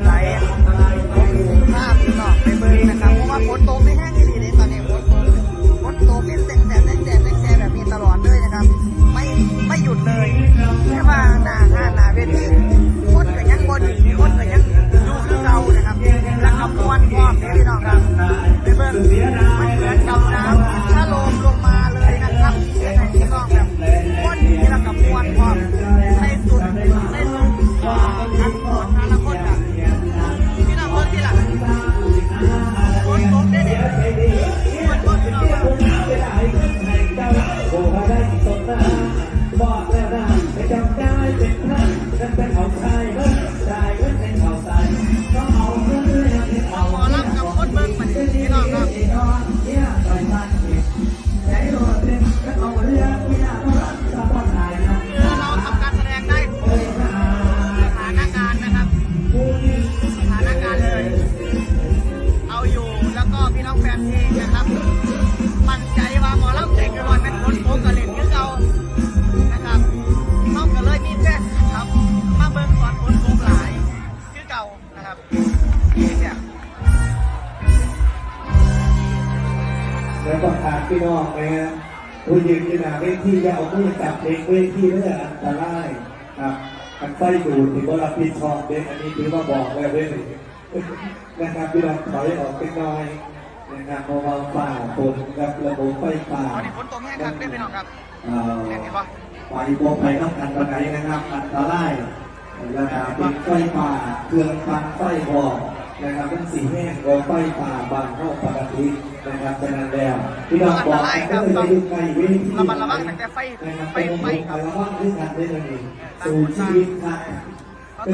นไลท์ภาพตอกไปเบิ้งนะครับ เพราะว่าฝนตกไม่แห้งดีเลยตอนนี้ฝนตกฝนตกเป็นแสงแดดแสงแดดแสงแดดแบบนี้ตลอดเลยนะครับ ไม่ไม่หยุดเลยแค่ว่าหน้าห้าหนาเวทีคนกับยังบนคนกับยังดูคือเรานะครับรักกับมวนพร้อมพี่น้องครับไปเบิ้งมันเหมือนกับน้ำชะโลมลงมาเลยนะครับในที่น้องแบบคนที่รักกับมวนพร้อมใส่สุดใส่ พี่น้องนะครับ มั่นใจว่าหมอลำเด็กกระรอนเป็นคนโป๊กกระเล่นคือเรานะครับน้องก็เลยมีแฟนครับ มาเบิ่งก่อนคนโป๊กหลายคือเก่านะครับนี่เนี่ยแล้วก็ขาดพี่น้องนะฮะผู้ยืนที่หน้าเวทีจะเอามือจับเด็กเวทีเพื่ออันตรายครับอันไฟดูดที่ว่ารับผิดชอบเด็กอันนี้ถือว่าบอกแล้วเว้ยนะครับพี่น้องถอยออกไปหน่อย นะครับเพราะว่าฝ่าฝนกับระบบไฟฟ้าตอนนี้ฝนตกแห้งครับได้พี่น้องครับเอ่อเห็นปะไฟโบไปต้องกันตะไคร้นะครับอันตรายนะครับเป็นไฟป่าเครื่องปันไฟหอกนะครับมันสีแห้งกว่าไฟป่าบางเข้าปกตินะครับฉะนั้นแล้วพี่น้องบอกกันก็เลยไปดูไกลเวทีระมัดระวังตั้งแต่ไฟนะครับไฟไปไฟไฟครับระวังด้วยกันได้เลยสู่ชีวิตครับ